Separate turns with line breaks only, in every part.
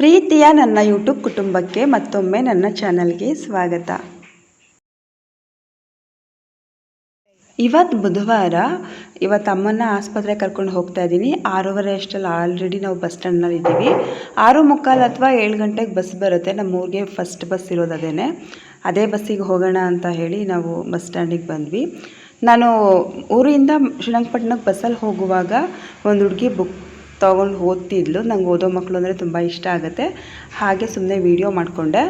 ಪ್ರೀತಿಯ ನನ್ನ ಯೂಟ್ಯೂಬ್ ಕುಟುಂಬಕ್ಕೆ ಮತ್ತೊಮ್ಮೆ ನನ್ನ ಚಾನಲ್ಗೆ ಸ್ವಾಗತ. ಇವತ್ತು ಬುಧವಾರ ಇವತ್ತು ಅಮ್ಮನ ಆಸ್ಪತ್ರೆಗೆ ಕರ್ಕೊಂಡು ಹೋಗ್ತಾ ಇದ್ದೀನಿ. ಆರೂವರೆ ಅಷ್ಟಲ್ಲಿ ಆಲ್ರೆಡಿ ನಾವು ಬಸ್ ಸ್ಟ್ಯಾಂಡ್ನಲ್ಲಿ ಇದ್ದೀವಿ. ಆರು ಮುಕ್ಕಾಲು ಅಥವಾ ಏಳು ಗಂಟೆಗೆ ಬಸ್ ಬರುತ್ತೆ. ನಮ್ಮ ಊರಿಗೆ ಫಸ್ಟ್ ಬಸ್ ಇರೋದು ಅದೇನೆ. ಅದೇ ಬಸ್ಸಿಗೆ ಹೋಗೋಣ ಅಂತ ಹೇಳಿ ನಾವು ಬಸ್ ಸ್ಟ್ಯಾಂಡಿಗೆ ಬಂದ್ವಿ. ನಾನು ಊರಿಂದ ಶ್ರೀರಂಗಪಟ್ಟಣಕ್ಕೆ ಬಸ್ಸಲ್ಲಿ ಹೋಗುವಾಗ ಒಂದು ಹುಡುಗಿ ಬುಕ್ ತೊಗೊಂಡು ಓದ್ತಿದ್ಲು. ನಂಗೆ ಓದೋ ಮಕ್ಕಳು ಅಂದರೆ ತುಂಬ ಇಷ್ಟ ಆಗುತ್ತೆ. ಹಾಗೆ ಸುಮ್ಮನೆ ವೀಡಿಯೋ ಮಾಡಿಕೊಂಡೆ.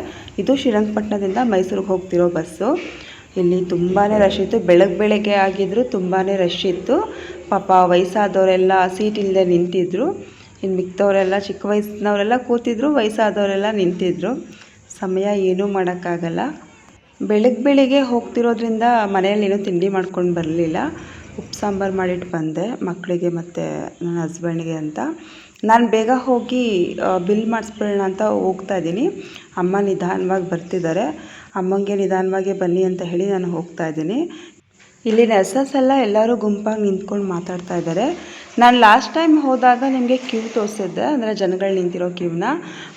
ಇದು ಶ್ರೀರಂಗಪಟ್ಟಣದಿಂದ ಮೈಸೂರಿಗೆ ಹೋಗ್ತಿರೋ ಬಸ್ಸು ಇಲ್ಲಿ ತುಂಬಾ ರಶ್ ಇತ್ತು. ಬೆಳಗ್ಗೆ ಬೆಳಗ್ಗೆ ಆಗಿದ್ದರೂ ತುಂಬಾ ರಶ್ ಇತ್ತು. ಪಾಪ ವಯಸ್ಸಾದವರೆಲ್ಲ ಸೀಟ್ ಇಲ್ಲದೆ ನಿಂತಿದ್ರು. ಇನ್ನು ಮಿಕ್ತವರೆಲ್ಲ, ಚಿಕ್ಕ ವಯಸ್ಸಿನವರೆಲ್ಲ ಕೂತಿದ್ರು, ವಯಸ್ಸಾದವರೆಲ್ಲ ನಿಂತಿದ್ರು. ಸಮಯ ಏನೂ ಮಾಡೋಕ್ಕಾಗಲ್ಲ. ಬೆಳಗ್ಗೆ ಬೆಳಗ್ಗೆ ಹೋಗ್ತಿರೋದ್ರಿಂದ ಮನೆಯಲ್ಲಿ ಏನೂ ತಿಂಡಿ ಮಾಡ್ಕೊಂಡು ಬರಲಿಲ್ಲ. ಉಪ್ಪು ಸಾಂಬಾರು ಮಾಡಿಟ್ಟು ಬಂದೆ, ಮಕ್ಕಳಿಗೆ ಮತ್ತು ನನ್ನ ಹಸ್ಬೆಂಡ್ಗೆ ಅಂತ. ನಾನು ಬೇಗ ಹೋಗಿ ಬಿಲ್ ಮಾಡಿಸ್ಬಿಡೋಣ ಅಂತ ಹೋಗ್ತಾ ಇದ್ದೀನಿ. ಅಮ್ಮ ನಿಧಾನವಾಗಿ ಬರ್ತಿದ್ದಾರೆ. ಅಮ್ಮಂಗೆ ನಿಧಾನವಾಗಿ ಬನ್ನಿ ಅಂತ ಹೇಳಿ ನಾನು ಹೋಗ್ತಾ ಇದ್ದೀನಿ. ಇಲ್ಲಿ ನರ್ಸಸ್ ಎಲ್ಲ ಎಲ್ಲರೂ ಗುಂಪಾಗಿ ನಿಂತ್ಕೊಂಡು ಮಾತಾಡ್ತಾ ಇದ್ದಾರೆ. ನಾನು ಲಾಸ್ಟ್ ಟೈಮ್ ಹೋದಾಗ ನಿಮಗೆ ಕ್ಯೂ ತೋರಿಸಿದ್ದೆ, ಅಂದರೆ ಜನಗಳು ನಿಂತಿರೋ ಕ್ಯೂನ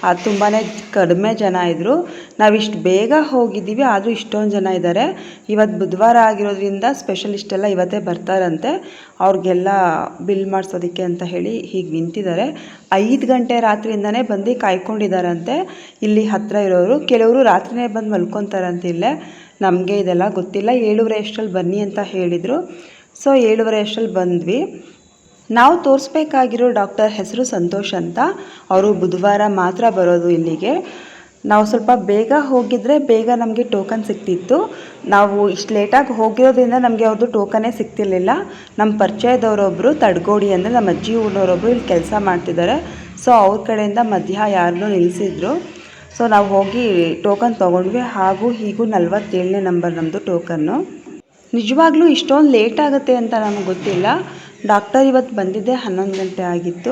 ಅದು ತುಂಬಾ ಕಡಿಮೆ ಜನ ಇದ್ದರು ನಾವಿಷ್ಟು ಬೇಗ ಹೋಗಿದ್ದೀವಿ, ಆದರೂ ಇಷ್ಟೊಂದು ಜನ ಇದ್ದಾರೆ ಇವತ್ತು ಬುಧವಾರ ಆಗಿರೋದ್ರಿಂದ ಸ್ಪೆಷಲಿಸ್ಟೆಲ್ಲ ಇವತ್ತೇ ಬರ್ತಾರಂತೆ. ಅವ್ರಿಗೆಲ್ಲ ಬಿಲ್ ಮಾಡಿಸೋದಕ್ಕೆ ಅಂತ ಹೇಳಿ ಹೀಗೆ ನಿಂತಿದ್ದಾರೆ ಐದು ಗಂಟೆ ರಾತ್ರಿಯಿಂದನೇ ಬಂದು ಕಾಯ್ಕೊಂಡಿದ್ದಾರಂತೆ ಇಲ್ಲಿ ಹತ್ತಿರ ಇರೋರು, ಕೆಲವರು ರಾತ್ರಿನೇ ಬಂದು ಮಲ್ಕೊತಾರಂತೆ ಇಲ್ಲೇ. ನಮಗೆ ಇದೆಲ್ಲ ಗೊತ್ತಿಲ್ಲ, ಏಳುವರೆ ಅಷ್ಟರಲ್ಲಿ ಬನ್ನಿ ಅಂತ ಹೇಳಿದರು. ಸೊ ಏಳುವರೆ ಅಷ್ಟರಲ್ಲಿ ಬಂದ್ವಿ. ನಾವು ತೋರಿಸ್ಬೇಕಾಗಿರೋ ಡಾಕ್ಟರ್ ಹೆಸರು ಸಂತೋಷ್ ಅಂತ. ಅವರು ಬುಧವಾರ ಮಾತ್ರ ಬರೋದು ಇಲ್ಲಿಗೆ. ನಾವು ಸ್ವಲ್ಪ ಬೇಗ ಹೋಗಿದ್ರೆ ಬೇಗ ನಮಗೆ ಟೋಕನ್ ಸಿಗ್ತಿತ್ತು ನಾವು ಇಷ್ಟು ಲೇಟಾಗಿ ಹೋಗಿರೋದ್ರಿಂದ ನಮಗೆ ಅವ್ರದ್ದು ಟೋಕನೇ ಸಿಗ್ತಿರ್ಲಿಲ್ಲ ನಮ್ಮ ಪರಿಚಯದವರೊಬ್ಬರು ತಡ್ಗೋಡಿ ಅಂದರೆ ನಮ್ಮ ಅಜ್ಜಿ ಊರಿನವರೊಬ್ಬರು ಇಲ್ಲಿ ಕೆಲಸ ಮಾಡ್ತಿದ್ದಾರೆ. ಸೊ ಅವ್ರ ಕಡೆಯಿಂದ ಮಧ್ಯ ಯಾರನ್ನೂ ನಿಲ್ಲಿಸಿದ್ರು ಸೊ ನಾವು ಹೋಗಿ ಟೋಕನ್ ತೊಗೊಂಡ್ವಿ. ಹಾಗೂ ಹೀಗೂ ನಲ್ವತ್ತೇಳನೇ ನಂಬರ್ ನಮ್ಮದು ಟೋಕನ್ನು ನಿಜವಾಗ್ಲೂ ಇಷ್ಟೊಂದು ಲೇಟ್ ಆಗುತ್ತೆ ಅಂತ ನಮಗೆ ಗೊತ್ತಿಲ್ಲ. ಡಾಕ್ಟರ್ ಇವತ್ತು ಬಂದಿದ್ದೆ ಹನ್ನೊಂದು ಗಂಟೆ ಆಗಿತ್ತು.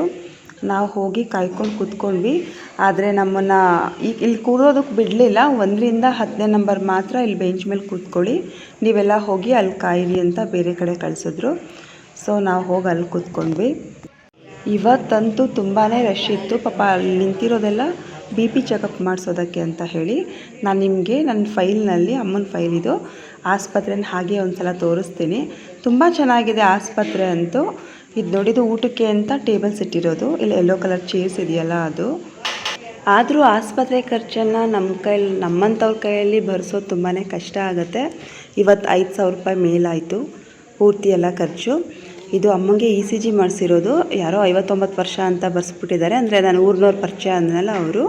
ನಾವು ಹೋಗಿ ಕಾಯ್ಕೊಂಡು ಕೂತ್ಕೊಂಡ್ವಿ. ಆದರೆ ನಮ್ಮನ್ನು ಈಗ ಇಲ್ಲಿ ಕೂರೋದಕ್ಕೆ ಬಿಡಲಿಲ್ಲ. ಒಂದರಿಂದ ಹತ್ತನೇ ನಂಬರ್ ಮಾತ್ರ ಇಲ್ಲಿ ಬೆಂಚ್ ಮೇಲೆ ಕೂತ್ಕೊಳ್ಳಿ. ನೀವೆಲ್ಲ ಹೋಗಿ ಅಲ್ಲಿ ಕಾಯಿರಿ ಅಂತ ಬೇರೆ ಕಡೆ ಕಳಿಸಿದ್ರು. ಸೊ ನಾವು ಹೋಗಿ ಅಲ್ಲಿ ಕೂತ್ಕೊಂಡ್ವಿ. ಇವತ್ತಂತೂ ತುಂಬಾ ರಶ್ ಇತ್ತು. ಪಾಪ ಅಲ್ಲಿ ನಿಂತಿರೋದೆಲ್ಲ ಬಿ ಪಿ ಚೆಕಪ್ ಮಾಡಿಸೋದಕ್ಕೆ ಅಂತ ಹೇಳಿ. ನಾನು ನಿಮಗೆ ನನ್ನ ಫೈಲ್ನಲ್ಲಿ ಅಮ್ಮನ ಫೈಲ್ ಇದು. ಆಸ್ಪತ್ರೆನ ಹಾಗೆ ಒಂದು ಸಲ ತೋರಿಸ್ತೀನಿ. ತುಂಬ ಚೆನ್ನಾಗಿದೆ ಆಸ್ಪತ್ರೆ ಅಂತೂ. ಇದು ನೋಡಿದ್ದು ಊಟಕ್ಕೆ ಅಂತ ಟೇಬಲ್ಸ್ ಇಟ್ಟಿರೋದು. ಇಲ್ಲಿ ಯೆಲ್ಲೋ ಕಲರ್ ಚೇರ್ಸ್ ಇದೆಯಲ್ಲ ಅದು. ಆದರೂ ಆಸ್ಪತ್ರೆ ಖರ್ಚನ್ನು ನಮ್ಮ ಕೈಯಲ್ಲಿ ನಮ್ಮಂಥವ್ರ ಕೈಯಲ್ಲಿ ಭರಿಸೋದು ತುಂಬಾ ಕಷ್ಟ ಆಗುತ್ತೆ. ಇವತ್ತು ಐದು ಸಾವಿರ ರೂಪಾಯಿ ಮೇಲಾಯಿತು ಪೂರ್ತಿ ಎಲ್ಲ ಖರ್ಚು. ಇದು ಅಮ್ಮಂಗೆ ಇ ಸಿ ಜಿ ಮಾಡಿಸಿರೋದು. ಯಾರೋ ಐವತ್ತೊಂಬತ್ತು ವರ್ಷ ಅಂತ ಬರ್ಸ್ಬಿಟ್ಟಿದ್ದಾರೆ. ಅಂದರೆ ನಾನು ಊರಿನವ್ರ ಪರಿಚಯ ಅಂದನಲ್ಲ ಅವರು.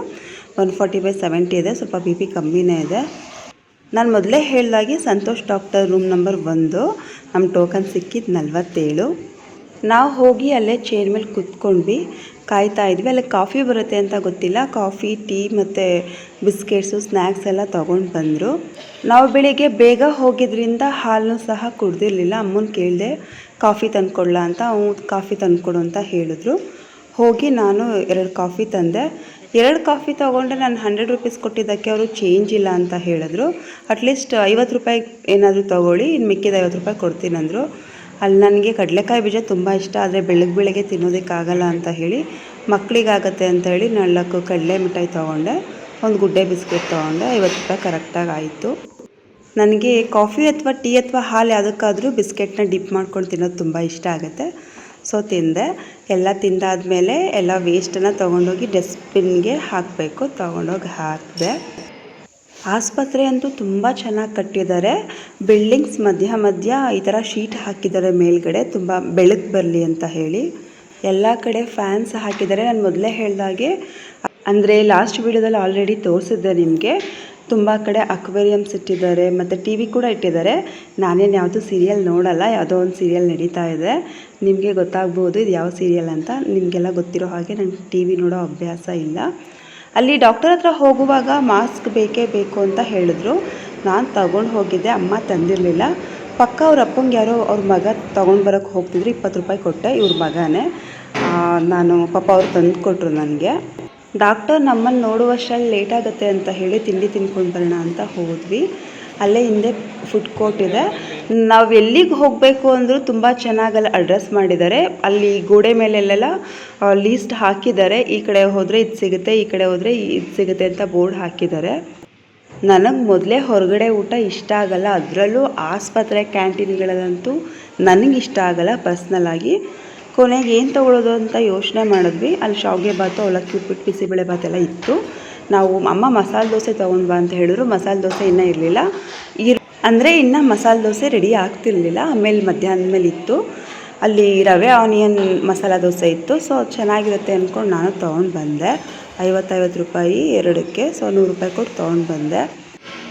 ಒನ್ ಫಾರ್ಟಿ ಬೈ ಸೆವೆಂಟಿ ಇದೆ. ಸ್ವಲ್ಪ ಬಿ ಪಿ ಕಮ್ಮಿನೇ ಇದೆ. ನಾನು ಮೊದಲೇ ಹೇಳ್ದಾಗೆ ಸಂತೋಷ್ ಡಾಕ್ಟರ್ ರೂಮ್ ನಂಬರ್ ಒಂದು. ನಮ್ಮ ಟೋಕನ್ ಸಿಕ್ಕಿದ್ದು ನಲ್ವತ್ತೇಳು. ನಾವು ಹೋಗಿ ಅಲ್ಲೇ ಚೇರ್ ಮೇಲೆ ಕುತ್ಕೊಂಡ್ವಿ, ಕಾಯ್ತಾ ಇದ್ವಿ. ಅಲ್ಲಿ ಕಾಫಿ ಬರುತ್ತೆ ಅಂತ ಗೊತ್ತಿಲ್ಲ. ಕಾಫಿ, ಟೀ ಮತ್ತು ಬಿಸ್ಕೆಟ್ಸು ಸ್ನ್ಯಾಕ್ಸ್ ಎಲ್ಲ ತೊಗೊಂಡು ಬಂದರು. ನಾವು ಬೆಳಿಗ್ಗೆ ಬೇಗ ಹೋಗಿದ್ರಿಂದ ಹಾಲನ್ನು ಸಹ ಕುಡ್ದಿರಲಿಲ್ಲ. ಅಮ್ಮನ ಕೇಳಿದೆ, ಕಾಫಿ ತಂದ್ಕೊಡ್ಲಾ ಅಂತ? ಅವ್ನು, ಕಾಫಿ ತಂದುಕೊಡು ಅಂತ ಹೇಳಿದ್ರು. ಹೋಗಿ ನಾನು ಎರಡು ಕಾಫಿ ತಂದೆ. ಎರಡು ಕಾಫಿ ತೊಗೊಂಡ್ರೆ ನಾನು ಹಂಡ್ರೆಡ್ ರುಪೀಸ್ ಕೊಟ್ಟಿದ್ದಕ್ಕೆ ಅವರು ಚೇಂಜ್ ಇಲ್ಲ ಅಂತ ಹೇಳಿದ್ರು. ಅಟ್ಲೀಸ್ಟ್ ಐವತ್ತು ರೂಪಾಯಿ ಏನಾದರೂ ತೊಗೊಳ್ಳಿ ಇನ್ನು ಮಿಕ್ಕಿದ ಐವತ್ತು ರೂಪಾಯಿ ಕೊಡ್ತೀನಂದರು ಅಲ್ಲಿ ನನಗೆ ಕಡಲೆಕಾಯಿ ಬೀಜ ತುಂಬ ಇಷ್ಟ, ಆದರೆ ಬೆಳಗ್ಗೆ ಬೆಳಗ್ಗೆ ತಿನ್ನೋದಕ್ಕಾಗಲ್ಲ ಅಂತ ಹೇಳಿ ಮಕ್ಕಳಿಗಾಗತ್ತೆ ಅಂತ ಹೇಳಿ ನಾಲ್ಕು ಕಡಲೆ ಮಿಠಾಯಿ ತೊಗೊಂಡೆ. ಒಂದು ಗುಡ್ಡೆ ಬಿಸ್ಕೆಟ್ ತೊಗೊಂಡೆ. ಐವತ್ತು ರೂಪಾಯಿ ಕರೆಕ್ಟಾಗಿ ಆಯಿತು. ನನಗೆ ಕಾಫಿ ಅಥವಾ ಟೀ ಅಥವಾ ಹಾಲು ಯಾವುದಕ್ಕಾದರೂ ಬಿಸ್ಕೆಟ್ನ ಡಿಪ್ ಮಾಡ್ಕೊಂಡು ತಿನ್ನೋದು ತುಂಬ ಇಷ್ಟ ಆಗುತ್ತೆ. ಸೊ ತಿಂದೆ. ಎಲ್ಲ ತಿಂದಾದಮೇಲೆ ಎಲ್ಲ ವೇಸ್ಟನ್ನು ತೊಗೊಂಡೋಗಿ ಡಸ್ಟ್ಬಿನ್ಗೆ ಹಾಕಬೇಕು. ತೊಗೊಂಡೋಗಿ ಹಾಕಿದೆ. ಆಸ್ಪತ್ರೆ ಅಂತೂ ತುಂಬ ಚೆನ್ನಾಗಿ ಕಟ್ಟಿದ್ದಾರೆ. ಬಿಲ್ಡಿಂಗ್ಸ್ ಮಧ್ಯ ಮಧ್ಯ ಈ ಥರ ಶೀಟ್ ಹಾಕಿದ್ದಾರೆ ಮೇಲ್ಗಡೆ. ತುಂಬ ಬೆಳಕು ಬರಲಿ ಅಂತ ಹೇಳಿ. ಎಲ್ಲ ಕಡೆ ಫ್ಯಾನ್ಸ್ ಹಾಕಿದ್ದಾರೆ. ನಾನು ಮೊದಲೇ ಹೇಳಿದಾಗೆ, ಅಂದರೆ ಲಾಸ್ಟ್ ವೀಡಿಯೋದಲ್ಲಿ ಆಲ್ರೆಡಿ ತೋರಿಸಿದ್ದೆ ನಿಮಗೆ. ತುಂಬ ಕಡೆ ಅಕ್ವೇರಿಯಮ್ಸ್ ಇಟ್ಟಿದ್ದಾರೆ ಮತ್ತು ಟಿ ವಿ ಕೂಡ ಇಟ್ಟಿದ್ದಾರೆ. ನಾನೇನು ಯಾವುದು ಸೀರಿಯಲ್ ನೋಡಲ್ಲ, ಯಾವುದೋ ಒಂದು ಸೀರಿಯಲ್ ನಡೀತಾ ಇದೆ. ನಿಮಗೆ ಗೊತ್ತಾಗ್ಬೋದು ಇದು ಯಾವ ಸೀರಿಯಲ್ ಅಂತ. ನಿಮಗೆಲ್ಲ ಗೊತ್ತಿರೋ ಹಾಗೆ ನನಗೆ ಟಿ ವಿ ನೋಡೋ ಅಭ್ಯಾಸ ಇಲ್ಲ. ಅಲ್ಲಿ ಡಾಕ್ಟರ್ ಹತ್ರ ಹೋಗುವಾಗ ಮಾಸ್ಕ್ ಬೇಕೇ ಬೇಕು ಅಂತ ಹೇಳಿದ್ರು. ನಾನು ತಗೊಂಡು ಹೋಗಿದ್ದೆ, ಅಮ್ಮ ತಂದಿರಲಿಲ್ಲ. ಪಕ್ಕ ಅವ್ರ ಅಪ್ಪಂಗೆ ಯಾರೋ ಅವ್ರ ಮಗ ತೊಗೊಂಡು ಬರೋಕ್ಕೆ ಹೋಗ್ತಿದ್ರು, ಇಪ್ಪತ್ತು ರೂಪಾಯಿ ಕೊಟ್ಟೆ ಇವ್ರ ಮಗನೇ. ನಾನು ಪಾಪ ಅವ್ರು ತಂದು ಕೊಟ್ಟರು ನನಗೆ. ಡಾಕ್ಟರ್ ನಮ್ಮನ್ನು ನೋಡುವಷ್ಟರಲ್ಲಿ ಲೇಟ್ ಆಗುತ್ತೆ ಅಂತ ಹೇಳಿ ತಿಂಡಿ ತಿನ್ಕೊಂಡು ಬರೋಣ ಅಂತ ಹೋದ್ವಿ. ಅಲ್ಲೇ ಹಿಂದೆ ಫುಡ್ ಕೋರ್ಟ್ ಇದೆ. ನಾವು ಎಲ್ಲಿಗೆ ಹೋಗಬೇಕು ಅಂದರೂ ತುಂಬ ಚೆನ್ನಾಗಿ ಅಲ್ಲಿ ಅಡ್ರೆಸ್ ಮಾಡಿದ್ದಾರೆ. ಅಲ್ಲಿ ಗೋಡೆ ಮೇಲೆಲ್ಲೆಲ್ಲ ಲೀಸ್ಟ್ ಹಾಕಿದ್ದಾರೆ. ಈ ಕಡೆ ಹೋದರೆ ಇದು ಸಿಗುತ್ತೆ, ಈ ಕಡೆ ಹೋದರೆ ಇದು ಸಿಗುತ್ತೆ ಅಂತ ಬೋರ್ಡ್ ಹಾಕಿದ್ದಾರೆ. ನನಗೆ ಮೊದಲೇ ಹೊರಗಡೆ ಊಟ ಇಷ್ಟ ಆಗಲ್ಲ. ಅದರಲ್ಲೂ ಆಸ್ಪತ್ರೆ ಕ್ಯಾಂಟೀನ್ಗಳಲ್ಲಂತೂ ನನಗೆ ಇಷ್ಟ ಆಗಲ್ಲ ಪರ್ಸ್ನಲ್ ಆಗಿ. ಕೊನೆಗೆ ಏನು ತೊಗೊಳೋದು ಅಂತ ಯೋಚನೆ ಮಾಡಿದ್ವಿ. ಅಲ್ಲಿ ಶಾವಿಗೆ ಭಾತು, ಅವಲಕ್ಕಿ, ಉಪ್ಪಿಟ್ಟು, ಬಿಸಿಬೇಳೆ ಭಾತ್ ಎಲ್ಲ ಇತ್ತು. ನಾವು, ಅಮ್ಮ, ಮಸಾಲೆ ದೋಸೆ ತೊಗೊಂಡು ಬಾ ಅಂತ ಹೇಳಿದ್ರು. ಮಸಾಲೆ ದೋಸೆ ಇನ್ನೂ ಇರಲಿಲ್ಲ. ಇರ್, ಅಂದರೆ ಇನ್ನು ಮಸಾಲೆ ದೋಸೆ ರೆಡಿ ಆಗ್ತಿರ್ಲಿಲ್ಲ. ಆಮೇಲೆ ಮಧ್ಯಾಹ್ನದ ಮೇಲೆ ಇತ್ತು. ಅಲ್ಲಿ ರವೆ, ಆನಿಯನ್, ಮಸಾಲ ದೋಸೆ ಇತ್ತು. ಸೊ ಚೆನ್ನಾಗಿರುತ್ತೆ ಅಂದ್ಕೊಂಡು ನಾನು ತೊಗೊಂಡು ಬಂದೆ. ಐವತ್ತೈವತ್ತು ರೂಪಾಯಿ ಎರಡಕ್ಕೆ. ಸೊ, ನೂರು ರೂಪಾಯಿ ಕೊಟ್ಟು ತೊಗೊಂಡು ಬಂದೆ.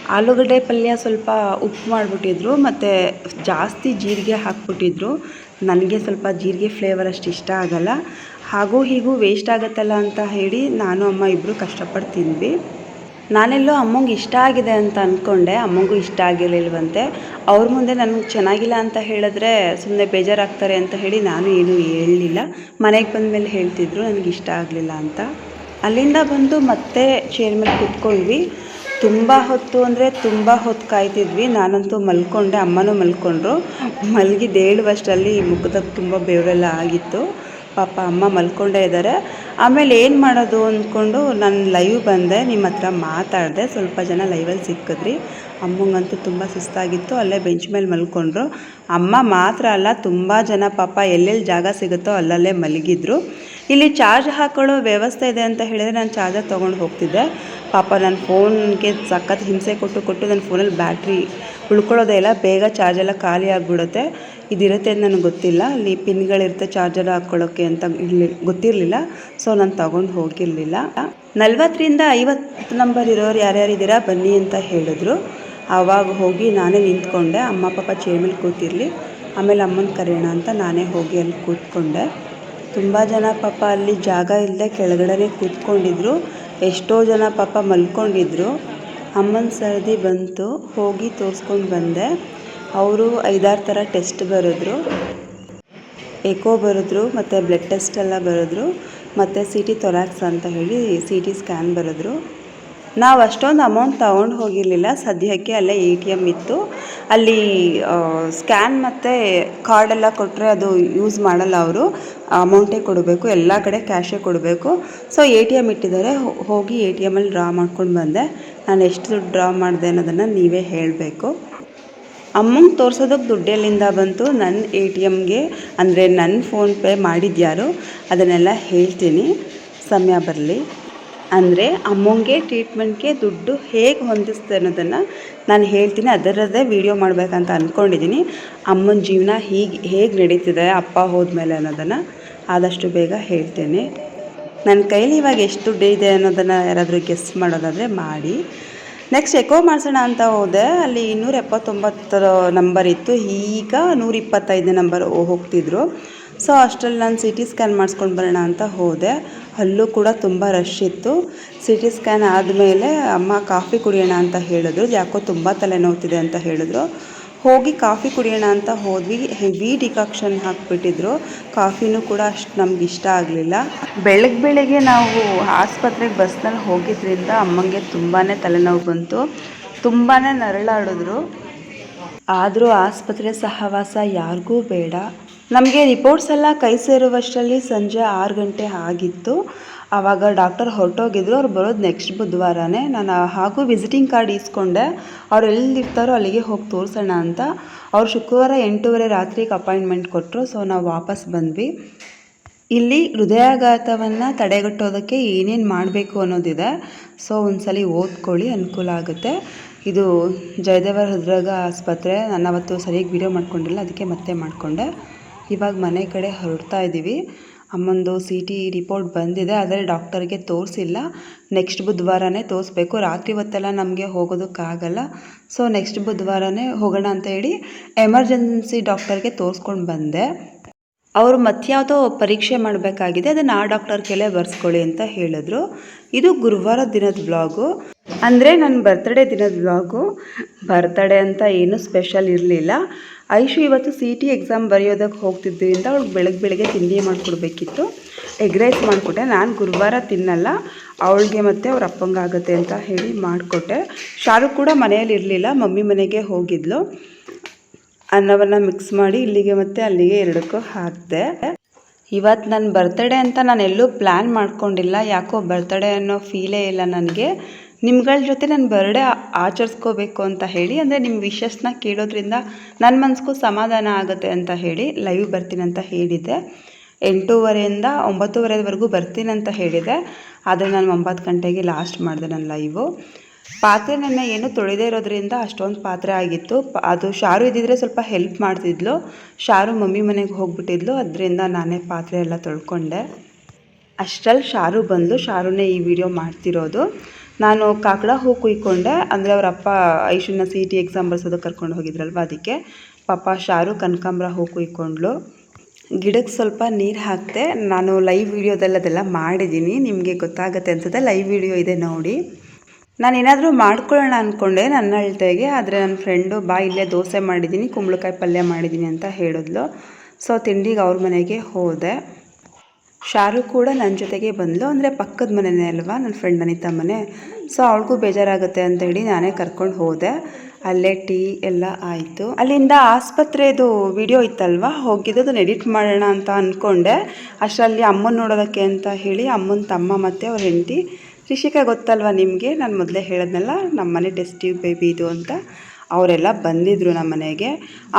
ಆಲೂಗಡ್ಡೆ ಪಲ್ಯ ಸ್ವಲ್ಪ ಉಪ್ಪು ಮಾಡಿಬಿಟ್ಟಿದ್ರು. ಮತ್ತು ಜಾಸ್ತಿ ಜೀರಿಗೆ ಹಾಕ್ಬಿಟ್ಟಿದ್ರು. ನನಗೆ ಸ್ವಲ್ಪ ಜೀರಿಗೆ ಫ್ಲೇವರ್ ಅಷ್ಟು ಇಷ್ಟ ಆಗಲ್ಲ. ಹಾಗೂ ಹೀಗೂ ವೇಸ್ಟ್ ಆಗುತ್ತಲ್ಲ ಅಂತ ಹೇಳಿ ನಾನು, ಅಮ್ಮ ಇಬ್ಬರು ಕಷ್ಟಪಟ್ಟು ತಿಂದ್ವಿ ನಾನೆಲ್ಲೋ ಅಮ್ಮಂಗೆ ಇಷ್ಟ ಆಗಿದೆ ಅಂತ ಅಂದ್ಕೊಂಡೆ ಅಮ್ಮಂಗೂ ಇಷ್ಟ ಆಗಿರಲಿಲ್ವಂತೆ. ಅವ್ರ ಮುಂದೆ ನನಗೆ ಚೆನ್ನಾಗಿಲ್ಲ ಅಂತ ಹೇಳಿದ್ರೆ ಸುಮ್ಮನೆ ಬೇಜಾರಾಗ್ತಾರೆ ಅಂತ ಹೇಳಿ ನಾನು ಏನೂ ಹೇಳಲಿಲ್ಲ. ಮನೆಗೆ ಬಂದ ಮೇಲೆ ಹೇಳ್ತಿದ್ರು, ನನಗೆ ಇಷ್ಟ ಆಗಲಿಲ್ಲ ಅಂತ. ಅಲ್ಲಿಂದ ಬಂದು ಮತ್ತೆ ಚೇರ್ ಮೇಲೆ ಕೂತ್ಕೊಂಡ್ವಿ ತುಂಬ ಹೊತ್ತು ಅಂದರೆ ತುಂಬ ಹೊತ್ತು ಕಾಯ್ತಿದ್ವಿ. ನಾನಂತೂ ಮಲ್ಕೊಂಡೆ, ಅಮ್ಮನೂ ಮಲ್ಕೊಂಡ್ರು. ಮಲಗಿದ್ದು ಏಳುವಷ್ಟರಲ್ಲಿ ಮುಖದಾಗ ತುಂಬ ಬೆವರೆಲ್ಲ ಆಗಿತ್ತು. ಪಾಪ ಅಮ್ಮ ಮಲ್ಕೊಂಡೇ ಇದ್ದಾರೆ ಆಮೇಲೆ ಏನು ಮಾಡೋದು ಅಂದ್ಕೊಂಡು ನಾನು ಲೈವ್ ಬಂದೆ ನಿಮ್ಮ ಹತ್ರ ಮಾತಾಡಿದೆ. ಸ್ವಲ್ಪ ಜನ ಲೈವಲ್ಲಿ ಸಿಕ್ಕಿದ್ರಿ. ಅಮ್ಮಂಗಂತೂ ತುಂಬ ಸುಸ್ತಾಗಿತ್ತು, ಅಲ್ಲೇ ಬೆಂಚ್ ಮೇಲೆ ಮಲ್ಕೊಂಡ್ರು. ಅಮ್ಮ ಮಾತ್ರ ಅಲ್ಲ, ತುಂಬ ಜನ ಪಾಪ ಎಲ್ಲೆಲ್ಲಿ ಜಾಗ ಸಿಗುತ್ತೋ ಅಲ್ಲಲ್ಲೇ ಮಲಗಿದ್ರು. ಇಲ್ಲಿ ಚಾರ್ಜ್ ಹಾಕೊಳ್ಳೋ ವ್ಯವಸ್ಥೆ ಇದೆ ಅಂತ ಹೇಳಿದರೆ ನಾನು ಚಾರ್ಜರ್ ತೊಗೊಂಡು ಹೋಗ್ತಿದ್ದೆ. ಪಾಪ ನನ್ನ ಫೋನ್ಗೆ ಸಖತ್ ಹಿಂಸೆ ಕೊಟ್ಟು ಕೊಟ್ಟು ನನ್ನ ಫೋನಲ್ಲಿ ಬ್ಯಾಟ್ರಿ ಉಳ್ಕೊಳ್ಳೋದೇ ಇಲ್ಲ, ಬೇಗ ಚಾರ್ಜ್ ಎಲ್ಲ ಖಾಲಿ ಆಗಿಬಿಡುತ್ತೆ. ಇದಿರುತ್ತೆ ಅಂತ ನನಗೆ ಗೊತ್ತಿಲ್ಲ. ಅಲ್ಲಿ ಪಿನ್ಗಳಿರುತ್ತೆ ಚಾರ್ಜರ್ ಹಾಕ್ಕೊಳ್ಳೋಕ್ಕೆ ಅಂತ ಇಲ್ಲಿ ಗೊತ್ತಿರಲಿಲ್ಲ. ಸೊ ನಾನು ತೊಗೊಂಡು ಹೋಗಿರಲಿಲ್ಲ. ನಲ್ವತ್ತರಿಂದ ಐವತ್ತು ನಂಬರ್ ಇರೋರು ಯಾರ್ಯಾರಿದ್ದೀರಾ? ಬನ್ನಿ ಅಂತ ಹೇಳಿದ್ರು. ಆವಾಗ ಹೋಗಿ ನಾನೇ ನಿಂತ್ಕೊಂಡೆ. ಅಮ್ಮ ಪಾಪ ಚೇರ್ ಮೇಲೆ ಕೂತಿರಲಿ. ಆಮೇಲೆ ಅಮ್ಮನ ಕರೆಯೋಣ ಅಂತ ನಾನೇ ಹೋಗಿ ಅಲ್ಲಿ ಕೂತ್ಕೊಂಡೆ. ತುಂಬ ಜನ ಪಾಪ ಅಲ್ಲಿ ಜಾಗ ಇಲ್ಲದೆ ಕೆಳಗಡೆನೇ ಕೂತ್ಕೊಂಡಿದ್ರು. ಎಷ್ಟೋ ಜನ ಪಾಪ ಮಲ್ಕೊಂಡಿದ್ರು. ಅಮ್ಮನ ಸರ್ದಿ ಬಂತು. ಹೋಗಿ ತೋರಿಸ್ಕೊಂಡು ಬಂದೆ. ಅವರು ಐದಾರು ಥರ ಟೆಸ್ಟ್ ಬರೆದ್ರು. ಎಕೋ ಬರೆದ್ರು, ಮತ್ತು ಬ್ಲಡ್ ಟೆಸ್ಟ್ ಎಲ್ಲ ಬರೆದ್ರು. ಮತ್ತು ಸಿ ಟಿ ತೊರಾಕ್ಸ್ ಅಂತ ಹೇಳಿ ಸಿ ಟಿ ಸ್ಕ್ಯಾನ್ ಬರೆದ್ರು. ನಾವು ಅಷ್ಟೊಂದು ಅಮೌಂಟ್ ತೊಗೊಂಡು ಹೋಗಿರಲಿಲ್ಲ. ಸದ್ಯಕ್ಕೆ ಅಲ್ಲೇ ಎ ಟಿ ಎಂ ಇತ್ತು. ಅಲ್ಲಿ ಸ್ಕ್ಯಾನ್ ಮತ್ತು ಕಾರ್ಡೆಲ್ಲ ಕೊಟ್ಟರೆ ಅದು ಯೂಸ್ ಮಾಡಲ್ಲ ಅವರು. ಅಮೌಂಟೇ ಕೊಡಬೇಕು, ಎಲ್ಲ ಕಡೆ ಕ್ಯಾಶೇ ಕೊಡಬೇಕು. ಸೊ ಎ ಟಿ ಎಂ ಇಟ್ಟಿದ್ದಾರೆ. ಹೋಗಿ ಎ ಟಿ ಎಮಲ್ಲಿ ಡ್ರಾ ಮಾಡ್ಕೊಂಡು ಬಂದೆ. ನಾನು ಎಷ್ಟು ದುಡ್ಡು ಡ್ರಾ ಮಾಡಿದೆ ಅನ್ನೋದನ್ನು ನೀವೇ ಹೇಳಬೇಕು. ಅಮ್ಮಂಗೆ ತೋರ್ಸೋದಕ್ಕೆ ದುಡ್ಡೆಲ್ಲಿಂದ ಬಂತು. ನನ್ನ ಎ ಟಿ ಎಮ್ಗೆ ಅಂದರೆ ನನ್ನ ಫೋನ್ಪೇ ಮಾಡಿದ್ಯಾರು. ಅದನ್ನೆಲ್ಲ ಹೇಳ್ತೀನಿ. ಸಮಯ ಬರಲಿ. ಅಂದರೆ ಅಮ್ಮಂಗೆ ಟ್ರೀಟ್ಮೆಂಟ್ಗೆ ದುಡ್ಡು ಹೇಗೆ ಹೊಂದಿಸ್ತೆ ಅನ್ನೋದನ್ನು ನಾನು ಹೇಳ್ತೀನಿ. ಅದರದ್ದೇ ವೀಡಿಯೋ ಮಾಡಬೇಕಂತ ಅಂದ್ಕೊಂಡಿದ್ದೀನಿ ಅಮ್ಮನ ಜೀವನ ಹೀಗೆ, ಹೇಗೆ ನಡೀತಿದೆ, ಅಪ್ಪ ಹೋದ್ಮೇಲೆ ಅನ್ನೋದನ್ನು ಆದಷ್ಟು ಬೇಗ ಹೇಳ್ತೇನೆ. ನನ್ನ ಕೈಲಿ ಇವಾಗ ಎಷ್ಟು ದುಡ್ಡು ಇದೆ ಅನ್ನೋದನ್ನು ಯಾರಾದರೂ ಗೆಸ್ ಮಾಡೋದಾದರೆ ಮಾಡಿ. ನೆಕ್ಸ್ಟ್ ಎಕೋ ಮಾಡಿಸೋಣ ಅಂತ ಹೋದೆ. ಅಲ್ಲಿ ಇನ್ನೂರ ಎಪ್ಪತ್ತೊಂಬತ್ತರ ನಂಬರ್ ಇತ್ತು. ಈಗ ನೂರ ಇಪ್ಪತ್ತೈದನೇ ನಂಬರ್ ಹೋಗ್ತಿದ್ರು. ಸೊ ಅಷ್ಟರಲ್ಲಿ ನಾನು ಸಿ ಟಿ ಸ್ಕ್ಯಾನ್ ಮಾಡಿಸ್ಕೊಂಡು ಬರೋಣ ಅಂತ ಹೋದೆ. ಅಲ್ಲೂ ಕೂಡ ತುಂಬ ರಶ್ ಇತ್ತು. ಸಿ ಟಿ ಸ್ಕ್ಯಾನ್ ಆದಮೇಲೆ ಅಮ್ಮ ಕಾಫಿ ಕುಡಿಯೋಣ ಅಂತ ಹೇಳಿದ್ರು. ಯಾಕೋ ತುಂಬ ತಲೆನೋವ್ತಿದೆ ಅಂತ ಹೇಳಿದ್ರು. ಹೋಗಿ ಕಾಫಿ ಕುಡಿಯೋಣ ಅಂತ ಹೋದ್ವಿ. ಹೆವಿ ಡಿಕಾಕ್ಷನ್ ಹಾಕಿಬಿಟ್ಟಿದ್ರು. ಕಾಫಿನೂ ಕೂಡ ಅಷ್ಟು ನಮ್ಗೆ ಇಷ್ಟ ಆಗಲಿಲ್ಲ. ಬೆಳಗ್ಗೆ ಬೆಳಗ್ಗೆ ನಾವು ಆಸ್ಪತ್ರೆಗೆ ಬಸ್ನಲ್ಲಿ ಹೋಗಿದ್ದರಿಂದ ಅಮ್ಮಂಗೆ ತುಂಬಾ ತಲೆನೋವು ಬಂತು. ತುಂಬಾ ನರಳಾಡಿದ್ರು. ಆದರೂ ಆಸ್ಪತ್ರೆ ಸಹವಾಸ ಯಾರಿಗೂ ಬೇಡ. ನಮಗೆ ರಿಪೋರ್ಟ್ಸ್ ಎಲ್ಲ ಕೈ ಸೇರುವಷ್ಟರಲ್ಲಿ ಸಂಜೆ ಆರು ಗಂಟೆ ಆಗಿತ್ತು. ಆವಾಗ ಡಾಕ್ಟರ್ ಹೊರಟೋಗಿದ್ರು, ಅವ್ರು ಬರೋದು ನೆಕ್ಸ್ಟ್ ಬುಧವಾರನೇ. ನಾನು ಹಾಗೂ ವಿಸಿಟಿಂಗ್ ಕಾರ್ಡ್ ಇಸ್ಕೊಂಡೆ. ಅವ್ರು ಎಲ್ಲಿರ್ತಾರೋ ಅಲ್ಲಿಗೆ ಹೋಗಿ ತೋರಿಸೋಣ ಅಂತ. ಅವ್ರು ಶುಕ್ರವಾರ ಎಂಟೂವರೆ ರಾತ್ರಿಗೆ ಅಪಾಯಿಂಟ್ಮೆಂಟ್ ಕೊಟ್ಟರು ಸೊ ನಾವು ವಾಪಸ್ ಬಂದ್ವಿ. ಇಲ್ಲಿ ಹೃದಯಾಘಾತವನ್ನು ತಡೆಗಟ್ಟೋದಕ್ಕೆ ಏನೇನು ಮಾಡಬೇಕು ಅನ್ನೋದಿದೆ. ಸೊ ಒಂದ್ಸಲಿ ಓದ್ಕೊಳ್ಳಿ, ಅನುಕೂಲ ಆಗುತ್ತೆ. ಇದು ಜಯದೇವರ ಹೃದ್ರೋಗ ಆಸ್ಪತ್ರೆ. ನಾನು ಅವತ್ತು ಸರಿಯಾಗಿ ವಿಡಿಯೋ ಮಾಡ್ಕೊಂಡಿಲ್ಲ, ಅದಕ್ಕೆ ಮತ್ತೆ ಮಾಡಿಕೊಂಡೆ. ಇವಾಗ ಮನೆ ಕಡೆ ಹೊರಡ್ತಾ ಇದ್ದೀವಿ. ಅಮ್ಮಂದು ಸಿ ಟಿ ರಿಪೋರ್ಟ್ ಬಂದಿದೆ ಆದರೆ ಡಾಕ್ಟರ್ಗೆ ತೋರಿಸಿಲ್ಲ. ನೆಕ್ಸ್ಟ್ ಬುಧವಾರನೇ ತೋರಿಸ್ಬೇಕು. ರಾತ್ರಿ ಹೊತ್ತೆಲ್ಲ ನಮಗೆ ಹೋಗೋದಕ್ಕಾಗಲ್ಲ. ಸೊ ನೆಕ್ಸ್ಟ್ ಬುಧವಾರನೇ ಹೋಗೋಣ ಅಂತ ಹೇಳಿ ಎಮರ್ಜೆನ್ಸಿ ಡಾಕ್ಟರ್ಗೆ ತೋರಿಸ್ಕೊಂಡು ಬಂದೆ. ಅವರು ಮತ್ಯಾವುದೋ ಪರೀಕ್ಷೆ ಮಾಡಬೇಕಾಗಿದೆ, ಅದನ್ನು ಆ ಡಾಕ್ಟರ್ ಕೆಲೆ ಬರ್ಸ್ಕೊಳ್ಳಿ ಅಂತ ಹೇಳಿದ್ರು. ಇದು ಗುರುವಾರ ದಿನದ ಬ್ಲಾಗು ಅಂದರೆ ನನ್ನ ಬರ್ತ್ಡೇ ದಿನದ ಬ್ಲಾಗು ಬರ್ತ್ಡೇ ಅಂತ ಏನೂ ಸ್ಪೆಷಲ್ ಇರಲಿಲ್ಲ. ಐಶು, ಇವತ್ತು ಸಿ ಟಿ ಎಕ್ಸಾಮ್ ಬರೆಯೋದಕ್ಕೆ ಹೋಗ್ತಿದ್ದರಿಂದ ಅವಳಿಗೆ ಬೆಳಗ್ಗೆ ಬೆಳಗ್ಗೆ ತಿಂಡಿ ಮಾಡಿಕೊಡ್ಬೇಕಿತ್ತು. Egg rice ಮಾಡಿಕೊಟ್ಟೆ. ನಾನು ಗುರುವಾರ ತಿನ್ನಲ್ಲ. ಅವಳಿಗೆ ಮತ್ತು ಅವ್ರ ಅಪ್ಪಂಗೆ ಆಗುತ್ತೆ ಅಂತ ಹೇಳಿ ಮಾಡಿಕೊಟ್ಟೆ. ಶಾರುಖ್ ಕೂಡ ಮನೆಯಲ್ಲಿ ಇರಲಿಲ್ಲ. ಮಮ್ಮಿ ಮನೆಗೆ ಹೋಗಿದ್ಲು. ಅನ್ನವನ್ನು ಮಿಕ್ಸ್ ಮಾಡಿ ಇಲ್ಲಿಗೆ ಮತ್ತು ಅಲ್ಲಿಗೆ ಎರಡಕ್ಕೂ ಹಾಕಿದೆ. ಇವತ್ತು ನನ್ನ ಬರ್ತಡೇ ಅಂತ ನಾನು ಎಲ್ಲೂ ಪ್ಲ್ಯಾನ್ ಮಾಡ್ಕೊಂಡಿಲ್ಲ. ಯಾಕೋ ಬರ್ತಡೇ ಅನ್ನೋ ಫೀಲೇ ಇಲ್ಲ ನನಗೆ. ನಿಮ್ಗಳ ಜೊತೆ ನನ್ನ ಬರ್ಡೇ ಆಚರಿಸ್ಕೋಬೇಕು ಅಂತ ಹೇಳಿ, ಅಂದರೆ ನಿಮ್ಮ ವಿಶಸ್ನ ಕೇಳೋದ್ರಿಂದ ನನ್ನ ಮನಸ್ಗೂ ಸಮಾಧಾನ ಆಗುತ್ತೆ ಅಂತ ಹೇಳಿ ಲೈವ್ ಬರ್ತೀನಿ ಅಂತ ಹೇಳಿದ್ದೆ. ಎಂಟೂವರೆಯಿಂದ ಒಂಬತ್ತುವರೆವರೆಗೂ ಬರ್ತೀನಿ ಅಂತ ಹೇಳಿದೆ ಆದರೆ ನಾನು ಒಂಬತ್ತು ಗಂಟೆಗೆ ಲಾಸ್ಟ್ ಮಾಡಿದೆ ನನ್ನ ಲೈವು ಪಾತ್ರೆ ನನ್ನ ಏನು ತೊಳೆದೇ ಇರೋದ್ರಿಂದ ಅಷ್ಟೊಂದು ಪಾತ್ರೆ ಆಗಿತ್ತು. ಅದು ಶಾರು ಇದ್ದಿದ್ರೆ ಸ್ವಲ್ಪ ಹೆಲ್ಪ್ ಮಾಡ್ತಿದ್ಲು. ಶಾರು ಮಮ್ಮಿ ಮನೆಗೆ ಹೋಗ್ಬಿಟ್ಟಿದ್ಲು. ಅದರಿಂದ ನಾನೇ ಪಾತ್ರೆ ಎಲ್ಲ ತೊಳ್ಕೊಂಡೆ. ಅಷ್ಟರಲ್ಲಿ ಶಾರು ಬಂದು, ಶಾರುನೇ ಈ ವಿಡಿಯೋ ಮಾಡ್ತಿರೋದು. ನಾನು ಕಾಕಡ ಹೂ ಕುಯ್ಕೊಂಡೆ, ಅಂದರೆ ಅವರ ಅಪ್ಪ ಐಶುನ ಸಿ ಟಿ ಎಕ್ಸಾಮ್ ಬರ್ಸೋದಕ್ಕೆ ಕರ್ಕೊಂಡು ಹೋಗಿದ್ರಲ್ವ ಅದಕ್ಕೆ. ಪಾಪ ಶಾರು ಕನಕಾಂಬ್ರ ಹೂ ಕುಯ್ಕೊಂಡ್ಳು. ಗಿಡಕ್ಕೆ ಸ್ವಲ್ಪ ನೀರು ಹಾಕಿದೆ ನಾನು ಲೈವ್ ವೀಡಿಯೋದಲ್ಲಿ ಅದೆಲ್ಲ ಮಾಡಿದ್ದೀನಿ. ನಿಮಗೆ ಗೊತ್ತಾಗುತ್ತೆ ಅನ್ಸುತ್ತೆ ಲೈವ್ ವಿಡಿಯೋ ಇದೆ ನೋಡಿ. ನಾನು ಏನಾದರೂ ಮಾಡ್ಕೊಳ್ಳೋಣ ಅಂದ್ಕೊಂಡೆ ನನ್ನ ಅಳತೆಗೆ, ಆದರೆ ನನ್ನ ಫ್ರೆಂಡು ಬಾ, ಇಲ್ಲೇ ದೋಸೆ ಮಾಡಿದ್ದೀನಿ, ಕುಂಬಳಕಾಯಿ ಪಲ್ಯ ಮಾಡಿದ್ದೀನಿ ಅಂತ ಹೇಳಿದ್ಲು. ಸೊ ತಿಂಡಿಗೆ ಅವ್ರ ಮನೆಗೆ ಹೋದೆ. ಶಾರು ಕೂಡ ನನ್ನ ಜೊತೆಗೆ ಬಂದಳು ಅಂದರೆ ಪಕ್ಕದ ಮನೆಯೇ ಅಲ್ವಾ? ನನ್ನ ಫ್ರೆಂಡ್ ಅನಿತಾ ಮನೆ. ಸೊ ಅವಳಿಗೂ ಬೇಜಾರಾಗುತ್ತೆ ಅಂತ ಹೇಳಿ ನಾನೇ ಕರ್ಕೊಂಡು ಹೋದೆ. ಅಲ್ಲೇ ಟೀ ಎಲ್ಲ ಆಯಿತು. ಅಲ್ಲಿಂದ ಆಸ್ಪತ್ರೆದು ವಿಡಿಯೋ ಇತ್ತಲ್ವ? ಹೋಗಿದ್ದು ಅದನ್ನು ಎಡಿಟ್ ಮಾಡೋಣ ಅಂತ ಅಂದ್ಕೊಂಡೆ ಅಷ್ಟರಲ್ಲಿ ಅಮ್ಮನ ನೋಡೋದಕ್ಕೆ ಅಂತ ಹೇಳಿ ಅಮ್ಮನ ತಮ್ಮ ಮತ್ತು ಅವ್ರ ಹೆಂಡತಿ. ರಿಷಿಕಾ ಗೊತ್ತಲ್ವ ನಿಮಗೆ? ನಾನು ಮೊದಲೇ ಹೇಳಿದ್ನಲ್ಲ ನಮ್ಮ ಮನೆ ಟೆಸ್ಟಿವ್ ಬೇಬಿ ಇದು ಅಂತ. ಅವರೆಲ್ಲ ಬಂದಿದ್ದರು ನಮ್ಮ ಮನೆಗೆ.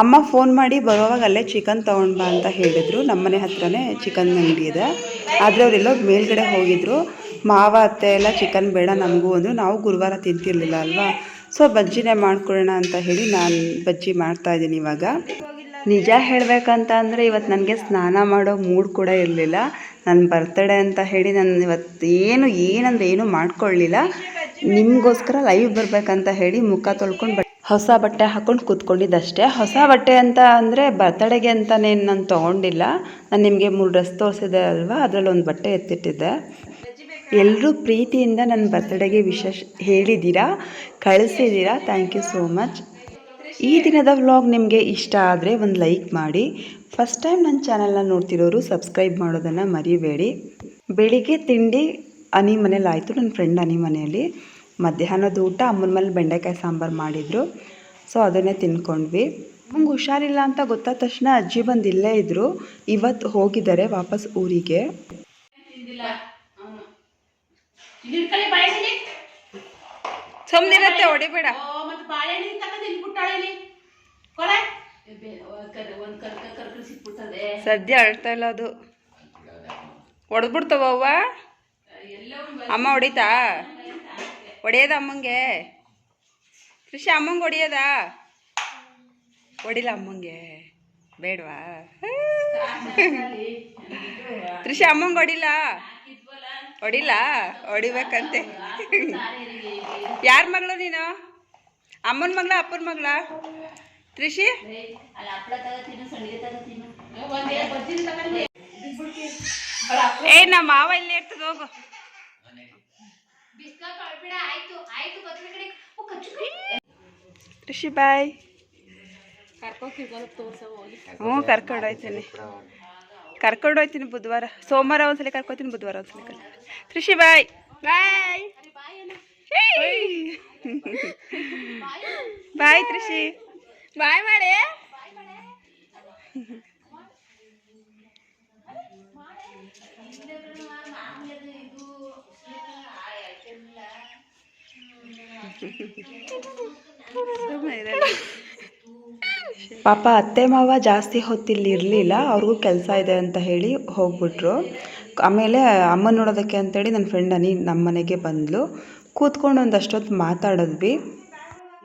ಅಮ್ಮ ಫೋನ್ ಮಾಡಿ, ಬರೋವಾಗ ಅಲ್ಲೇ ಚಿಕನ್ ತೊಗೊಂಡು ಬಾ ಅಂತ ಹೇಳಿದರು. ನಮ್ಮ ಮನೆ ಹತ್ರನೇ ಚಿಕನ್ ಅಂಗಡಿ ಇದೆ. ಆದರೆ ಅವರೆಲ್ಲ ಮೇಲ್ಗಡೆ ಹೋಗಿದ್ರು. ಮಾವ, ಅತ್ತೆ ಎಲ್ಲ ಚಿಕನ್ ಬೇಡ ನಮಗೂ ಅಂದರು. ನಾವು ಗುರುವಾರ ತಿಂತಿರ್ಲಿಲ್ಲ ಅಲ್ವಾ? ಸೊ ಬಜ್ಜಿನೇ ಮಾಡ್ಕೊಳ್ಳೋಣ ಅಂತ ಹೇಳಿ ನಾನು ಬಜ್ಜಿ ಮಾಡ್ತಾಯಿದ್ದೀನಿ ಇವಾಗ. ನಿಜ ಹೇಳಬೇಕಂತ ಅಂದರೆ ಇವತ್ತು ನನಗೆ ಸ್ನಾನ ಮಾಡೋ ಮೂಡ್ ಕೂಡ ಇರಲಿಲ್ಲ. ನನ್ನ ಬರ್ತಡೇ ಅಂತ ಹೇಳಿ ನಾನು ಇವತ್ತು ಏನು, ಏನಂದ್ರೆ ಏನೂ ಮಾಡ್ಕೊಳ್ಳಿಲ್ಲ. ನಿಮಗೋಸ್ಕರ ಲೈವ್ ಬರಬೇಕಂತ ಹೇಳಿ ಮುಖ ತೊಳ್ಕೊಂಡು ಹೊಸ ಬಟ್ಟೆ ಹಾಕ್ಕೊಂಡು ಕೂತ್ಕೊಂಡಿದ್ದಷ್ಟೇ. ಹೊಸ ಬಟ್ಟೆ ಅಂತ ಅಂದರೆ ಬರ್ತಡೆಗೆ ಅಂತಲೇ ನಾನು ತೊಗೊಂಡಿಲ್ಲ. ನಾನು ನಿಮಗೆ ಮೂರು ಡ್ರೆಸ್ ತೋರಿಸಿದೆ ಅಲ್ವಾ? ಅದರಲ್ಲಿ ಒಂದು ಬಟ್ಟೆ ಎತ್ತಿಟ್ಟಿದ್ದೆ. ಎಲ್ಲರೂ ಪ್ರೀತಿಯಿಂದ ನನ್ನ ಬರ್ತಡೆಗೆ ವಿಶೇಷ ಹೇಳಿದ್ದೀರಾ? ಕಳಿಸಿದ್ದೀರಾ? ಥ್ಯಾಂಕ್ ಯು ಸೋ ಮಚ್ ಈ ದಿನದ ವ್ಲಾಗ್ ನಿಮಗೆ ಇಷ್ಟ ಆದರೆ ಒಂದು ಲೈಕ್ ಮಾಡಿ. ಫಸ್ಟ್ ಟೈಮ್ ನನ್ನ ಚಾನಲ್ನ ನೋಡ್ತಿರೋರು ಸಬ್ಸ್ಕ್ರೈಬ್ ಮಾಡೋದನ್ನು ಮರಿಬೇಡಿ. ಬೆಳಿಗ್ಗೆ ತಿಂಡಿ ಅನಿ ಮನೇಲಿ ಆಯಿತು ನನ್ನ ಫ್ರೆಂಡ್ ಅನಿ ಮನೆಯಲ್ಲಿ. ಮಧ್ಯಾಹ್ನದ ಊಟ ಅಮ್ಮನ ಮೇಲೆ ಬೆಂಡೆಕಾಯಿ ಸಾಂಬಾರು ಮಾಡಿದರು. ಸೊ ಅದನ್ನೇ ತಿನ್ಕೊಂಡ್ವಿ. ನಮ್ಗೆ ಹುಷಾರಿಲ್ಲ ಅಂತ ಗೊತ್ತಾದ ತಕ್ಷಣ ಅಜ್ಜಿ ಬಂದು ಇಲ್ಲೇ ಇದ್ದರು ಇವತ್ತು ಹೋಗಿದ್ದಾರೆ ವಾಪಸ್ ಊರಿಗೆ. ಸುಮ್ಮನಿರತ್ತೆ ಹೊಡಿಬೇಡ. ಸದ್ಯ ಅಳ್ತಾ ಇಲ್ಲ ಅದು. ಹೊಡೆದ್ಬಿಡ್ತವ ಅವ್ವ? ಅಮ್ಮ ಹೊಡಿತಾ? ಹೊಡಿಯೋದ ಅಮ್ಮಂಗೆ? ಕೃಷಿ ಅಮ್ಮಂಗೆ ಹೊಡೆಯದ ಹೊಡಿಲ್ಲ ಅಮ್ಮಂಗೆ. ಬೇಡವಾ? ಕೃಷಿ ಅಮ್ಮಂಗೆ ಹೊಡಿಲ್ಲ ಹೊಡಿಲ್ಲ ಹೊಡಿಬೇಕಂತೆ ಯಾರ ಮಗಳು ನೀನು? ಅಮ್ಮನ ಮಗಳ, ಅಪ್ಪನ ಮಗಳ? ತ್ರಿಷಿ ಏ, ನಮ್ಮ ಮಾವ ಇಲ್ಲಿ ಇರ್ತದೆ ಹೋಗು
ಬಿಸ್ಕತ್ ಅಳ್ಬೇಡ ಆಯ್ತು ಆಯ್ತು ಬದ್ರ ಕಡೆ ಓ ಕಚ್ಚು
ಋಷಿ ಬಾಯ್. ಹ್ಞೂ ಕರ್ಕೊಂಡು ಹೋಯ್ತೀನಿ. ಕರ್ಕೊಂಡು ಹೋಯ್ತೀನಿ ಬುಧವಾರ. ಸೋಮವಾರ ಒಂದ್ಸಲ ಕರ್ಕೊತೀನಿ ಬುಧವಾರ ಒಂದ್ಸಲ ಕರ್ಕೊಂಡು ಋಷಿ ಬಾಯ್. ಬಾಯ್. ಬಾಯ್ ತ್ರಿಷಿ. ಬಾಯ್ ಮಾಡಿ. ಪಾಪ ಅತ್ತೆ ಮಾವ ಜಾಸ್ತಿ ಹೊತ್ತಿಲ್ಲಿ ಇರಲಿಲ್ಲ, ಅವ್ರಿಗೂ ಕೆಲಸ ಇದೆ ಅಂತ ಹೇಳಿ ಹೋಗ್ಬಿಟ್ರು. ಆಮೇಲೆ ಅಮ್ಮ ನೋಡೋದಕ್ಕೆ ಅಂತೇಳಿ ನನ್ನ ಫ್ರೆಂಡ್ ಅನಿ ನಮ್ಮ ಮನೆಗೆ ಬಂದಳು ಕೂತ್ಕೊಂಡು ಒಂದಷ್ಟೊತ್ತು ಮಾತಾಡಿದ್ವಿ.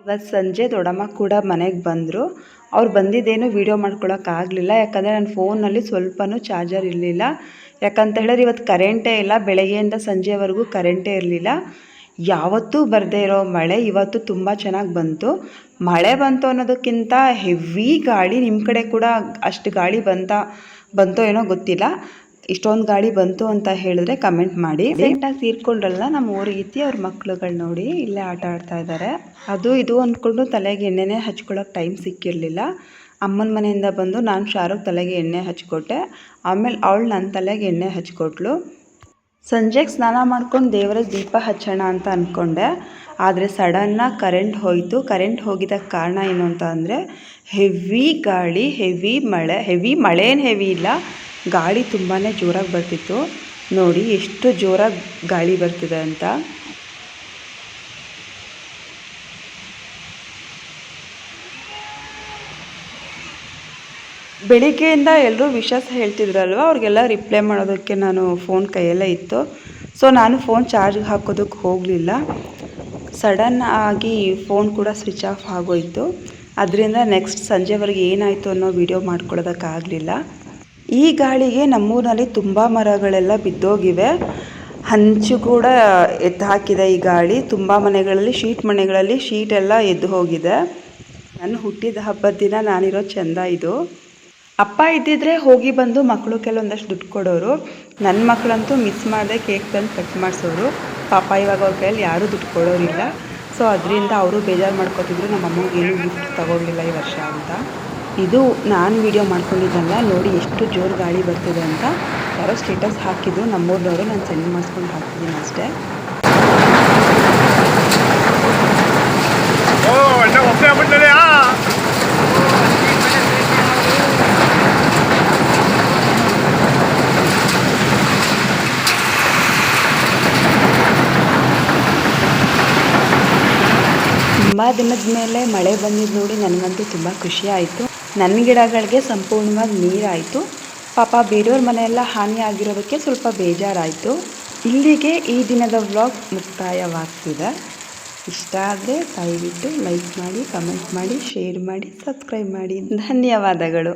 ಇವತ್ತು ಸಂಜೆ ದೊಡ್ಡಮ್ಮ ಕೂಡ ಮನೆಗೆ ಬಂದರು. ಅವ್ರು ಬಂದಿದ್ದೇನು ವೀಡಿಯೋ ಮಾಡ್ಕೊಳಕ್ಕಾಗಲಿಲ್ಲ ಯಾಕಂದರೆ ನನ್ನ ಫೋನಲ್ಲಿ ಸ್ವಲ್ಪನೂ ಚಾರ್ಜರ್ ಇರಲಿಲ್ಲ. ಯಾಕಂತ ಹೇಳಿದ್ರೆ ಇವತ್ತು ಕರೆಂಟೇ ಇಲ್ಲ, ಬೆಳಗ್ಗೆಯಿಂದ ಸಂಜೆವರೆಗೂ ಕರೆಂಟೇ ಇರಲಿಲ್ಲ. ಯಾವತ್ತೂ ಬರದೇ ಇರೋ ಮಳೆ ಇವತ್ತು ತುಂಬ ಚೆನ್ನಾಗಿ ಬಂತು. ಮಳೆ ಬಂತು ಅನ್ನೋದಕ್ಕಿಂತ ಹೆವಿ ಗಾಳಿ ನಿಮ್ಮ ಕಡೆ ಕೂಡ ಅಷ್ಟು ಗಾಳಿ ಬಂತ, ಬಂತೋ ಏನೋ ಗೊತ್ತಿಲ್ಲ. ಇಷ್ಟೊಂದು ಗಾಳಿ ಬಂತು ಅಂತ ಹೇಳಿದ್ರೆ ಕಮೆಂಟ್ ಮಾಡಿ. ರೀಸೆಂಟಾಗಿ ತೀರ್ಕೊಂಡ್ರಲ್ಲ ನಮ್ಮ ಇತ್ತಿ ಅವ್ರ ಮಕ್ಳುಗಳು ನೋಡಿ ಇಲ್ಲೇ ಆಟ ಆಡ್ತಾ ಇದ್ದಾರೆ ಅದು ಇದು ಅಂದ್ಕೊಂಡು ತಲೆಗೆ ಎಣ್ಣೆನೇ ಹಚ್ಕೊಳ್ಳೋಕೆ ಟೈಮ್ ಸಿಕ್ಕಿರಲಿಲ್ಲ. ಅಮ್ಮನ ಮನೆಯಿಂದ ಬಂದು ನಾನು ಶಾರುಖ್ ತಲೆಗೆ ಎಣ್ಣೆ ಹಚ್ಕೊಟ್ಟೆ. ಆಮೇಲೆ ಅವಳು ನನ್ನ ತಲೆಗೆ ಎಣ್ಣೆ ಹಚ್ಕೊಟ್ಲು. ಸಂಜೆಗೆ ಸ್ನಾನ ಮಾಡ್ಕೊಂಡು ದೇವರ ದೀಪ ಹಚ್ಚೋಣ ಅಂತ ಅಂದ್ಕೊಂಡೆ ಆದರೆ ಸಡನ್ನಾಗಿ ಕರೆಂಟ್ ಹೋಯಿತು. ಕರೆಂಟ್ ಹೋಗಿದ್ದಕ್ಕೆ ಕಾರಣ ಏನು ಅಂತ ಅಂದರೆ, ಹೆವಿ ಗಾಳಿ, ಹೆವಿ ಮಳೆ ಹೆವಿ ಮಳೆ ಏನು ಹೆವಿ ಇಲ್ಲ. ಗಾಳಿ ತುಂಬಾ ಜೋರಾಗಿ ಬರ್ತಿತ್ತು. ನೋಡಿ ಎಷ್ಟು ಜೋರಾಗಿ ಗಾಳಿ ಬರ್ತಿದೆ ಅಂತ. ಬೆಳಿಗ್ಗೆಯಿಂದ ಎಲ್ಲರೂ ವಿಷಸ್ ಹೇಳ್ತಿದ್ರಲ್ವ? ಅವ್ರಿಗೆಲ್ಲ ರಿಪ್ಲೈ ಮಾಡೋದಕ್ಕೆ ನಾನು ಫೋನ್ ಕೈಯಲ್ಲೇ ಇತ್ತು. ಸೊ ನಾನು ಫೋನ್ ಚಾರ್ಜ್ಗೆ ಹಾಕೋದಕ್ಕೆ ಹೋಗಲಿಲ್ಲ. ಸಡನ್ ಆಗಿ ಫೋನ್ ಕೂಡ ಸ್ವಿಚ್ ಆಫ್ ಆಗೋಯಿತು. ಅದರಿಂದ ನೆಕ್ಸ್ಟ್ ಸಂಜೆವರೆಗೆ ಏನಾಯಿತು ಅನ್ನೋ ವಿಡಿಯೋ ಮಾಡ್ಕೊಳ್ಳೋದಕ್ಕಾಗಲಿಲ್ಲ. ಈ ಗಾಳಿಗೆ ನಮ್ಮೂರಿನಲ್ಲಿ ತುಂಬ ಮರಗಳೆಲ್ಲ ಬಿದ್ದೋಗಿವೆ. ಹಂಚು ಕೂಡ ಎದ್ದು ಹಾಕಿದೆ ಈ ಗಾಳಿ. ತುಂಬ ಮನೆಗಳಲ್ಲಿ, ಶೀಟ್ ಮನೆಗಳಲ್ಲಿ ಶೀಟ್ ಎಲ್ಲ ಎದ್ದು ಹೋಗಿದೆ. ನಾನು ಹುಟ್ಟಿದ ಹಬ್ಬದ ದಿನ ನಾನಿರೋ ಚೆಂದ ಇದು. ಅಪ್ಪ ಇದ್ದಿದ್ರೆ ಹೋಗಿ ಬಂದು ಮಕ್ಕಳು ಕೆಲವೊಂದಷ್ಟು ದುಡ್ಡು ಕೊಡೋರು. ನನ್ನ ಮಕ್ಕಳಂತೂ ಮಿಸ್ ಮಾಡದೆ ಕೇಕ್ ತಂದು ಕಟ್ ಮಾಡಿಸೋರು. ಪಾಪ ಇವಾಗ ಅವ್ರ ಕೈಯಲ್ಲಿ ಯಾರೂ ದುಡ್ಡು ಕೊಡೋರಿಲ್ಲ. ಸೊ ಅದರಿಂದ ಅವರು ಬೇಜಾರು ಮಾಡ್ಕೋತಿದ್ರು. ನಮ್ಮ ಅಮ್ಮಗೆ ಏನು ಗಿಫ್ಟ್ ತಗೊಳ್ಳಿಲ್ಲ ಈ ವರ್ಷ ಅಂತ. ಇದು ನಾನು ವಿಡಿಯೋ ಮಾಡ್ಕೊಂಡಿದ್ದಲ್ಲ, ನೋಡಿ ಎಷ್ಟು ಜೋರು ಗಾಳಿ ಬರ್ತಿದೆ ಅಂತ. ಯಾರೋ ಸ್ಟೇಟಸ್ ಹಾಕಿದ್ರು, ನಮ್ಮೂರಿನವರು ನಾನು ಸೆಂಡ್ ಮಾಡಿಸ್ಕೊಂಡು ಹಾಕ್ತಿದ್ದೀನಿ ಅಷ್ಟೇ.
ಓ
ತುಂಬ ದಿನದ ಮೇಲೆ ಮಳೆ ಬಂದಿದ್ದು ನೋಡಿ ನನಗಂತೂ ತುಂಬ ಖುಷಿ ಆಯಿತು. ನನ್ನ ಗಿಡಗಳಿಗೆ ಸಂಪೂರ್ಣವಾಗಿ ನೀರಾಯಿತು. ಪಾಪ ಬೇರೆಯವ್ರ ಮನೆಯೆಲ್ಲ ಹಾನಿ ಆಗಿರೋದಕ್ಕೆ ಸ್ವಲ್ಪ ಬೇಜಾರಾಯಿತು. ಇಲ್ಲಿಗೆ ಈ ದಿನದ ವ್ಲಾಗ್ ಮುಕ್ತಾಯವಾಗ್ತಿದೆ. ಇಷ್ಟ ಆದರೆ ದಯವಿಟ್ಟು ಲೈಕ್ ಮಾಡಿ, ಕಮೆಂಟ್ ಮಾಡಿ, ಶೇರ್ ಮಾಡಿ, ಸಬ್ಸ್ಕ್ರೈಬ್ ಮಾಡಿ. ಧನ್ಯವಾದಗಳು.